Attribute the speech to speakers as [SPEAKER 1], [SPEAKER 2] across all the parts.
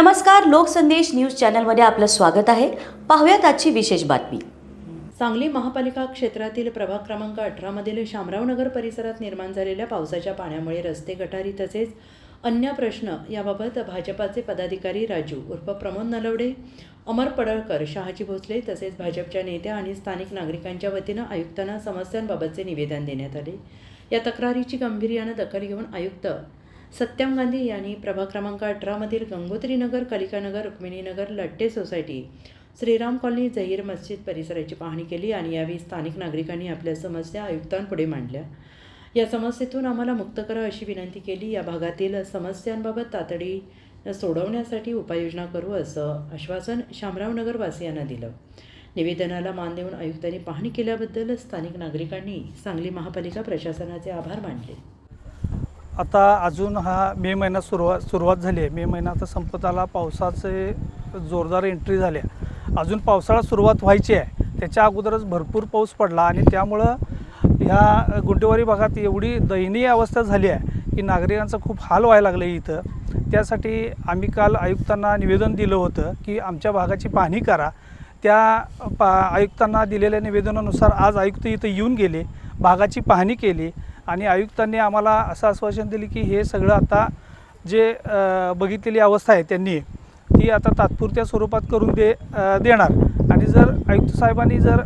[SPEAKER 1] नमस्कार लोकसंदेश न्यूज चॅनलमध्ये आपलं स्वागत आहे. पाहूयात आजची विशेष बातमी.
[SPEAKER 2] सांगली महापालिका क्षेत्रातील प्रभाग क्रमांक अठरामधील शामरावनगर परिसरात निर्माण झालेल्या पावसाच्या पाण्यामुळे रस्ते गटारी तसेच अन्य प्रश्न याबाबत भाजपाचे पदाधिकारी राजू उर्फ प्रमोद नलवडे अमर पडळकर शहाजी भोसले तसेच भाजपच्या नेत्या आणि स्थानिक नागरिकांच्या वतीनं आयुक्तांना समस्यांबाबतचे निवेदन देण्यात आले. या तक्रारीची गांभीर्यानं दखल घेऊन आयुक्त सत्यम गांधी यांनी प्रभाग क्रमांक अठरामधील गंगोत्रीनगर कलिकानगर रुक्मिणीनगर लट्टे सोसायटी श्रीराम कॉलनी जहीर मस्जिद परिसराची पाहणी केली आणि यावेळी स्थानिक नागरिकांनी आपल्या समस्या आयुक्तांपुढे मांडल्या. या समस्येतून आम्हाला मुक्त करा अशी विनंती केली. या भागातील समस्यांबाबत तातडी सोडवण्यासाठी उपाययोजना करू असं आश्वासन शामराव वासियांना दिलं. निवेदनाला मान देऊन आयुक्तांनी पाहणी केल्याबद्दल स्थानिक नागरिकांनी सांगली महापालिका प्रशासनाचे आभार मानले.
[SPEAKER 3] आता अजून हा मे महिना सुरुवात सुरुवात झाली आहे. मे महिना आता संपत आला पावसाचे जोरदार एंट्री झाल्या. अजून पावसाळा सुरुवात व्हायची आहे. त्याच्या अगोदरच भरपूर पाऊस पडला आणि त्यामुळं ह्या गुंटेवारी भागात एवढी दयनीय अवस्था झाली आहे की नागरिकांचा खूप हाल व्हायला लागलं इथं. त्यासाठी आम्ही काल आयुक्तांना निवेदन दिलं होतं की आमच्या भागाची पाहणी करा. त्या पा आयुक्तांना दिलेल्या निवेदनानुसार आज आयुक्त इथं येऊन गेले भागाची पाहणी केली. आणि आयुक्तांनी आम्हाला असं आश्वासन दिले की हे सगळं आता जे बघितलेली अवस्था आहे त्यांनी ती आता तात्पुरत्या स्वरूपात करून दे देणार. आणि जर आयुक्त साहेबांनी जर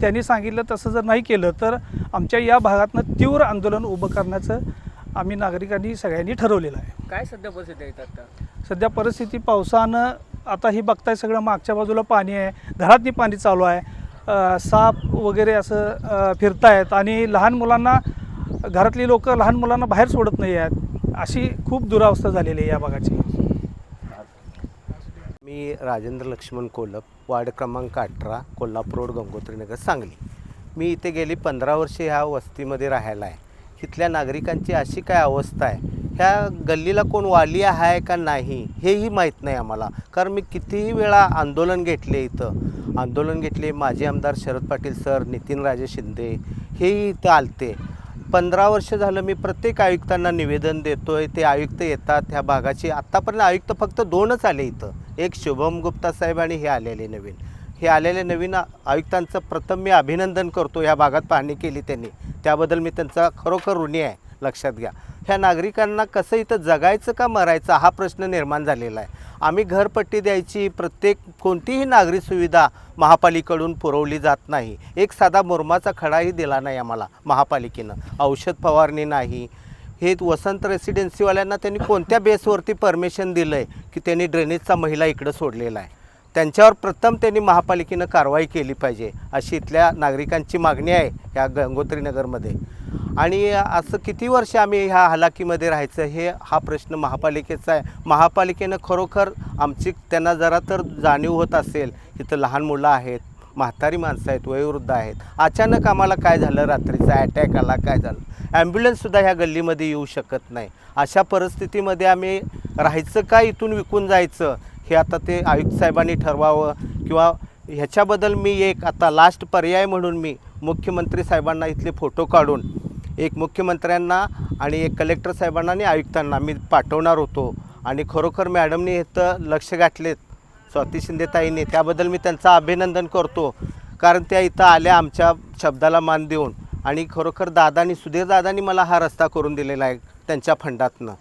[SPEAKER 3] त्यांनी सांगितलं तसं जर नाही केलं तर आमच्या या भागातनं तीव्र आंदोलन उभं करण्याचं आम्ही नागरिकांनी सगळ्यांनी ठरवलेलं आहे.
[SPEAKER 4] काय सध्या परिस्थिती आहेत आता?
[SPEAKER 3] सध्या परिस्थिती पावसानं आता ही बघताय सगळं मागच्या बाजूला पाणी आहे घरातनी पाणी चालू आहे. साप वगैरे असं अ, फिरतायत आणि लहान मुलांना घरातली लोक लहान मुलांना बाहेर सोडत नाही आहेत अशी खूप दुरावस्था झालेली आहे या भागाची.
[SPEAKER 5] मी राजेंद्र लक्ष्मण कोलप वार्ड क्रमांक अठरा कोल्हापूर रोड गंगोत्रीनगर सांगली. मी इथे गेली पंधरा वर्षे ह्या वस्तीमध्ये राहायला आहे. इथल्या नागरिकांची अशी काय अवस्था आहे? ह्या गल्लीला कोण वाली आहे का नाही हेही माहीत नाही आम्हाला. कारण मी कितीही वेळा आंदोलन घेतले इथं. आंदोलन घेतले माजी आमदार शरद पाटील सर नितीन राजे शिंदे हेही इथं आलते. पंधरा वर्ष झालं मी प्रत्येक आयुक्तांना निवेदन देतो आहे ते आयुक्त येतात ह्या भागाची. आत्तापर्यंत आयुक्त फक्त दोनच आले इथं. एक शुभम गुप्ता साहेब आणि हे आलेले नवीन. हे आलेले नवीन आयुक्तांचं प्रथम मी अभिनंदन करतो ह्या भागात पाहणी केली त्यांनी. त्याबद्दल मी त्यांचा खरोखर ऋणी आहे. लक्षात घ्या. ह्या नागरिकांना कसं इथं जगायचं का मरायचं हा प्रश्न निर्माण झालेला आहे. आम्ही घरपट्टी द्यायची प्रत्येक कोणतीही नागरी सुविधा महापालिकडून पुरवली जात नाही. एक साधा मुरमाचा खडाही दिला नाही आम्हाला महापालिकेनं. औषध फवारणी नाही. हे वसंत रेसिडेन्सीवाल्यांना त्यांनी कोणत्या बेसवरती परमिशन दिलं आहे की त्यांनी ड्रेनेजचा महिला इकडं सोडलेला आहे? त्यांच्यावर प्रथम त्यांनी महापालिकेनं कारवाई केली पाहिजे अशी इथल्या नागरिकांची मागणी आहे या गंगोत्री नगरमध्ये आणि असं किती वर्ष आम्ही ह्या हलाखीमध्ये राहायचं हे हा प्रश्न महापालिकेचा आहे. महापालिकेनं खरोखर आमची त्यांना जरा तर जाणीव होत असेल इथं लहान मुलं आहेत म्हातारी माणसं आहेत वयोवृद्ध आहेत. अचानक आम्हाला काय झालं? रात्रीचा अटॅक आला काय झालं? ॲम्ब्युलन्ससुद्धा ह्या गल्लीमध्ये येऊ शकत नाही. अशा परिस्थितीमध्ये आम्ही राहायचं का? इथून विकून जायचं? हे आता ते आयुक्त साहेबांनी ठरवावं किंवा ह्याच्याबद्दल मी एक आता लास्ट पर्याय म्हणून मी मुख्यमंत्री साहेबांना इथले फोटो काढून एक मुख्यमंत्र्यांना आणि एक कलेक्टर साहेबांना आणि आयुक्तांना मी पाठवणार होतो. आणि खरोखर मॅडमनी इथं लक्ष घातलेत स्वाती शिंदेताईंनी. त्याबद्दल मी त्यांचं अभिनंदन करतो. कारण त्या इथं आल्या आमच्या शब्दाला मान देऊन. आणि खरोखर दादानी सुधीर दादानी मला हा रस्ता करून दिलेला आहे त्यांच्या फंडातनं.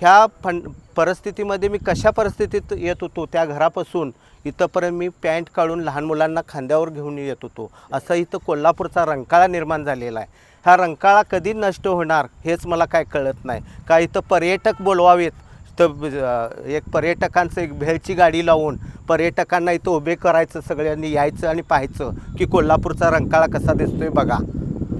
[SPEAKER 5] ह्या फं परिस्थितीमध्ये मी कशा परिस्थितीत येत होतो? त्या घरापासून इथंपर्यंत मी पॅन्ट काढून लहान मुलांना खांद्यावर घेऊन येत होतो. असं इथं कोल्हापूरचा रंकाळा निर्माण झालेला आहे. हा रंकाळा कधी नष्ट होणार हेच मला काय कळत नाही. का इथं पर्यटक बोलवावेत? तर एक पर्यटकांचं एक भेळची गाडी लावून पर्यटकांना इथं उभे करायचं सगळ्यांनी यायचं आणि पाहायचं की कोल्हापूरचा रंकाळा कसा दिसतोय बघा.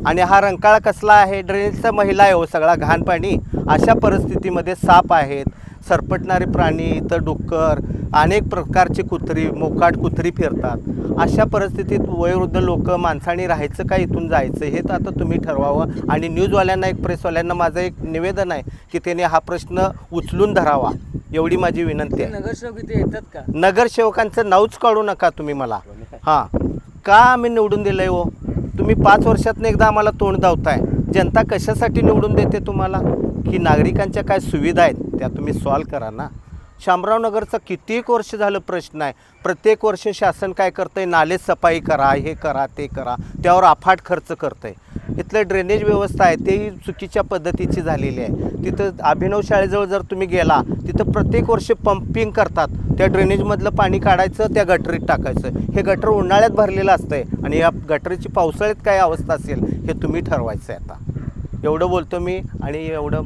[SPEAKER 5] आणि हा रंकाळा कसला आहे? ड्रेनेजचा महिला आहे हो सगळा घाण पाणी अशा परिस्थितीमध्ये साप आहेत सरपटणारे प्राणी इथं डुक्कर अनेक प्रकारची कुत्री मोकाट कुत्री फिरतात. अशा परिस्थितीत वयोवृद्ध लोक माणसाने राहायचं का इथून जायचं हे तर आता तुम्ही ठरवावं. आणि न्यूजवाल्यांना एक प्रेसवाल्यांना माझं एक निवेदन आहे की त्याने हा प्रश्न उचलून धरावा. एवढी माझी विनंती आहे.
[SPEAKER 4] नगरसेवक इथे येतात का?
[SPEAKER 5] नगरसेवकांचं नावच काढू नका तुम्ही मला. हां. का आम्ही निवडून दिलं आहे हो? तुम्ही पाच वर्षातून एकदा आम्हाला तोंड धावताय जनता कशासाठी निवडून देते तुम्हाला? की नागरिकांच्या काय सुविधा आहेत त्या तुम्ही सॉल्व करा ना. शामराव नगरचा कित्येक वर्ष झालं प्रश्न आहे. प्रत्येक वर्ष शासन काय करतंय? नाले सफाई करा हे करा ते करा. त्यावर अफाट खर्च करतंय. इथलं ड्रेनेज व्यवस्था आहे तेही चुकीच्या पद्धतीची झालेली आहे. तिथं अभिनव शाळेजवळ जर तुम्ही गेला तिथं प्रत्येक वर्ष पंपिंग करतात. त्या ड्रेनेजमधलं पाणी काढायचं त्या गटरीत टाकायचं. हे गटर उन्हाळ्यात भरलेलं असतं आहे आणि या गटरीची पावसाळ्यात काय अवस्था असेल हे तुम्ही ठरवायचं आहे आता. एवढं बोलतो मी आणि एवढं